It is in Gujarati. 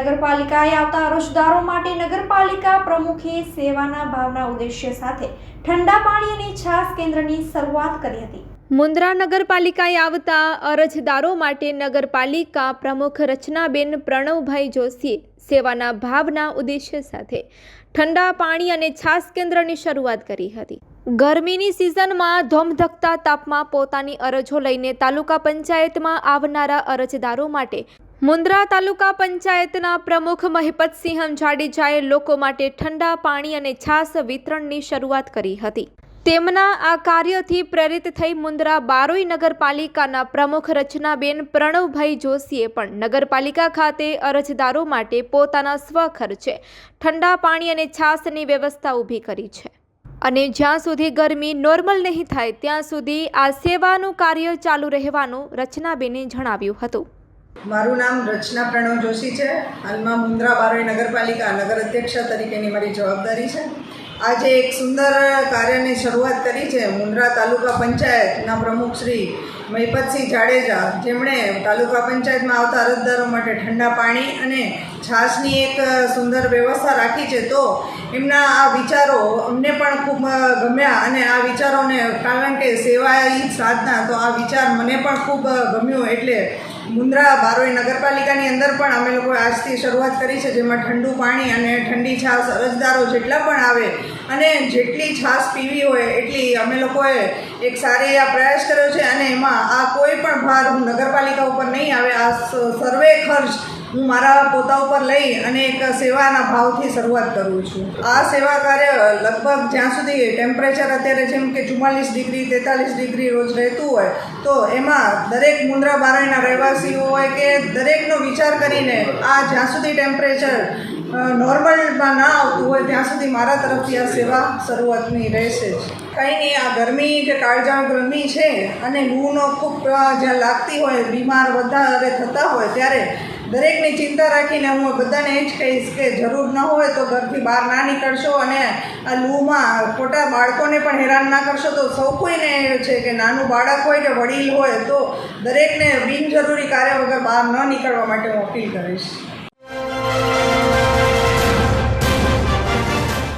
નગરપાલિકાએ આવતા અરજદારો માટે નગરપાલિકા પ્રમુખે સેવાના ભાવના ઉદ્દેશ્ય સાથે ઠંડા પાણી અને છાસ કેન્દ્રની શરૂઆત કરી હતી. મુન્દ્રા નગરપાલિકાએ આવતા અરજદારો માટે નગરપાલિકા પ્રમુખ રચનાબેન પ્રણવભાઈ જોશીએ સેવાના ભાવના ઉદ્દેશ્ય સાથે ઠંડા પાણી અને છાસ કેન્દ્રની શરૂઆત કરી હતી. ગરમીની સિઝનમાં ધોમધકતા તાપમાં પોતાની અરજો લઈને તાલુકા પંચાયતમાં આવનારા અરજદારો માટે મુન્દ્રા તાલુકા પંચાયતના પ્રમુખ મહિપતસિંહ જાડેજાએ લોકો માટે ઠંડા પાણી અને છાસ વિતરણની શરૂઆત કરી હતી. તેમના આ કાર્યથી પ્રેરિત થઈ મુન્દ્રા બારોઈ નગરપાલિકાના પ્રમુખ રચનાબેન પ્રણવભાઈ જોશીએ પણ નગરપાલિકા ખાતે અરજદારો માટે પોતાના સ્વખર્ચે ઠંડા પાણી અને છાસની વ્યવસ્થા ઊભી કરી છે. અને જ્યાં સુધી ગરમી નોર્મલ નહીં થાય, ત્યાં સુધી આ સેવાનું કાર્ય ચાલુ રહેવાનું રચનાબેને જણાવ્યું હતું. મારું નામ રચના પ્રણવ જોશી છે. હાલમાં મુન્દ્રા બારોઈ નગરપાલિકા નગર અધ્યક્ષા તરીકેની મારી જવાબદારી છે. આજે એક સુંદર કાર્યની શરૂઆત કરી છે મુન્દ્રા તાલુકા પંચાયતના પ્રમુખ શ્રી મહિપતસિંહ જાડેજા. જેમણે તાલુકા પંચાયતમાં આવતા અરજદારો માટે ઠંડા પાણી અને છાશની એક સુંદર વ્યવસ્થા રાખી છે, તો એમના આ વિચારો અમને પણ ખૂબ ગમ્યા અને આ વિચારોને કારણ કે સેવા સાધના, તો આ વિચાર મને પણ ખૂબ ગમ્યો. એટલે મુન્દ્રા બારોઈ નગરપાલિકાની અંદર પણ અમે લોકોએ આજથી શરૂઆત કરી છે, જેમાં ઠંડુ પાણી અને ઠંડી છાશ અરજદારો જેટલા પણ આવે અને જેટલી છાશ પીવી હોય એટલી અમે લોકોએ એક સારી આ પ્રયાસ કર્યો છે અને એમાં આ કોઈ પણ ભાર નગરપાલિકા ઉપર નહીં આવે. આ સર્વે ખર્ચ હું મારા પોતા ઉપર લઈ અને એક સેવાના ભાવથી શરૂઆત કરું છું. આ સેવા કાર્ય લગભગ જ્યાં સુધી ટેમ્પરેચર અત્યારે જેમ કે ચુમ્માલીસ ડિગ્રી, તેતાલીસ ડિગ્રી રોજ રહેતું હોય, તો એમાં દરેક મુન્દ્રા બારણના રહેવાસીઓ હોય કે દરેકનો વિચાર કરીને આ જ્યાં સુધી ટેમ્પરેચર નોર્મલમાં ના આવતું હોય, ત્યાં સુધી મારા તરફથી આ સેવા શરૂઆતની રહેશે જ. કંઈ નહીં, આ ગરમી કે કાળજાળ ગરમી છે અને લૂનો ખૂબ જ્યાં લાગતી હોય, બીમાર વધારે થતા હોય, ત્યારે દરેકની ચિંતા રાખીને હું બધાને એ જ કહીશ કે જરૂર ન હોય તો ઘરથી બહાર ના નીકળશો અને આ લૂમાં ખોટા બાળકોને પણ હેરાન ના કરશો. તો સૌ કોઈને છે કે નાનું બાળક હોય કે વડીલ હોય તો દરેકને બિનજરૂરી કાર્ય વગર બહાર ન નીકળવા માટે હું અપીલ કરીશ.